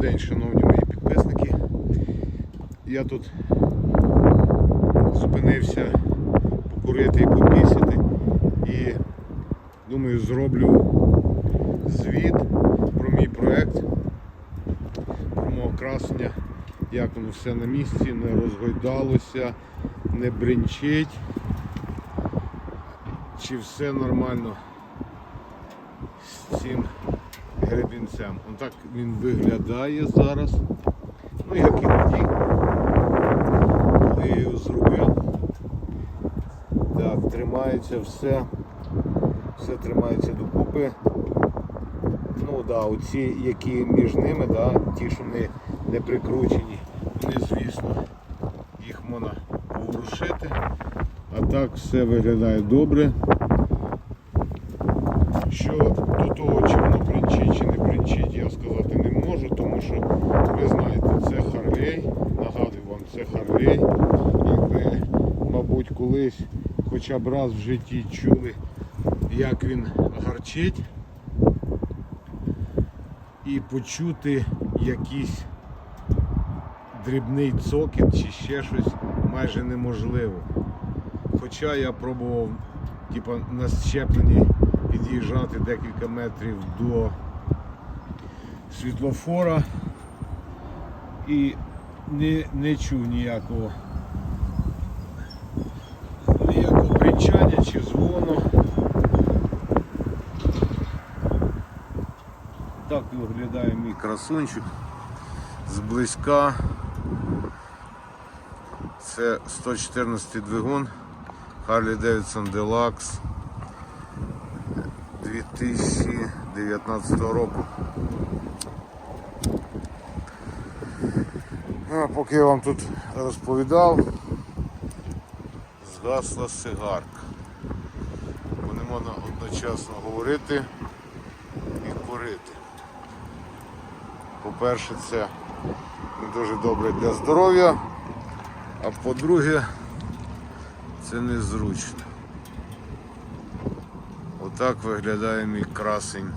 день, шановні мої підписники. Я тут зупинився покурити і попісити і думаю зроблю звіт про мій проект, про мого красення, як воно все на місці, не розгойдалося, не бринчить, чи все нормально з цим гребінцем. Отак він виглядає зараз. Ну як і тоді, коли я його зробив. Так, тримається все. Все тримається докупи. Ну да, оці, які між ними, да, ті, що не, не прикручені, вони, звісно, їх можна поворушити. А так все виглядає добре. Що до того, чи я сказати не можу, тому що ви знаєте, це Харлей, нагадую вам, це Харлей. І ви, мабуть, колись хоча б раз в житті чули, як він гарчить. І почути якийсь дрібний цокіт чи ще щось майже неможливо. Хоча я пробував типу, на щепленні під'їжджати декілька метрів до світлофора і не, не чув ніякого ніякого бринчання чи дзвону. Так виглядає мій красунчик зблизька. Це 114 двигун Harley Davidson Deluxe 2019 року. Ну, а поки я вам тут розповідав, згасла сигарка. Бо не можна одночасно говорити і курити. По-перше, це не дуже добре для здоров'я, а по-друге, це незручно. Отак виглядає мій красень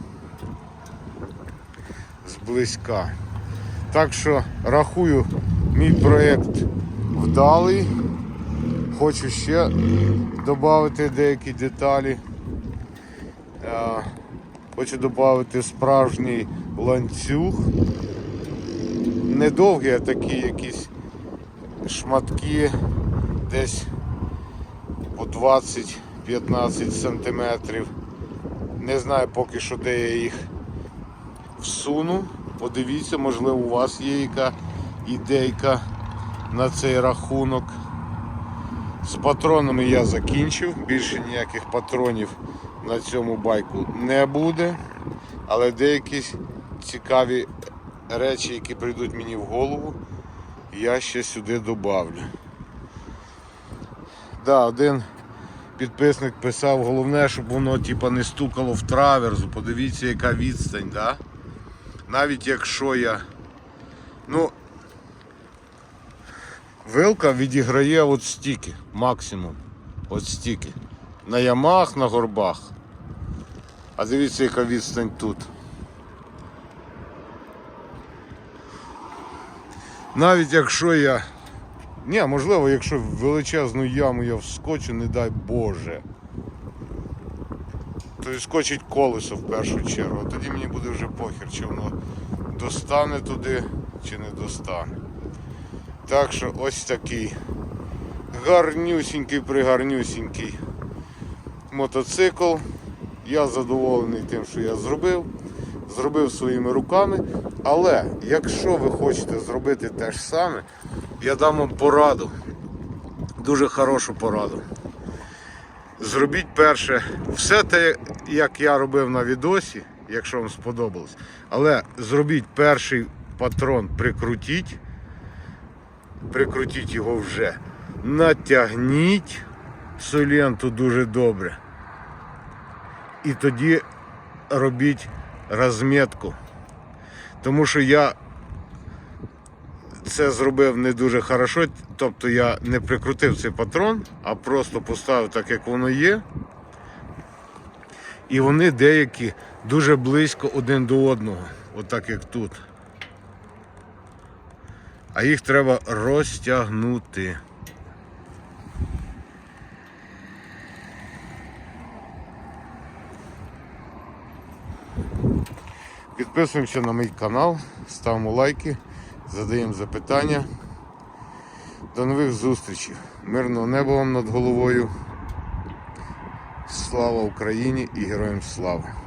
зблизька. Так що рахую мій проєкт вдалий. Хочу ще додати деякі деталі. Е, Хочу додати справжній ланцюг. Недовгі, а такі якісь шматки десь по 20-15 сантиметрів. Не знаю поки що де я їх всуну. Подивіться, можливо у вас є яка ідейка на цей рахунок. З патронами я закінчив, більше ніяких патронів на цьому байку не буде. Але деякі цікаві речі, які прийдуть мені в голову, я ще сюди добавлю. Да, один підписник писав, головне, щоб воно типа, не стукало в траверзу. Подивіться, яка відстань, да? навіть якщо я. Ну, вилка відіграє от стільки, максимум. От стільки. На ямах, на горбах. А дивіться, яка відстань тут. Навіть якщо я. Ні, можливо, якщо в величезну яму я вскочу, не дай Боже. То скочить колесо в першу чергу. А тоді мені буде вже похер, чи воно достане туди, чи не достане. Так що ось такий гарнюсінький пригарнюсінький мотоцикл. Я задоволений тим, що я зробив. Зробив своїми руками. Але якщо ви хочете зробити те ж саме, я дам вам пораду. Дуже хорошу пораду. Зробіть перше все те, як я робив на відосі, якщо вам сподобалось. Але зробіть перший патрон, прикрутіть. Прикрутіть його вже. Натягніть соленту дуже добре. І тоді робіть розмітку. Тому що я це зробив не дуже хорошо, тобто я не прикрутив цей патрон, а просто поставив так, як воно є. І вони деякі дуже близько один до одного, отак як тут. А їх треба розтягнути. Підписуємося на мій канал, ставимо лайки, задаємо запитання. До нових зустрічей. Мирного неба вам над головою. Слава Україні і героям слава!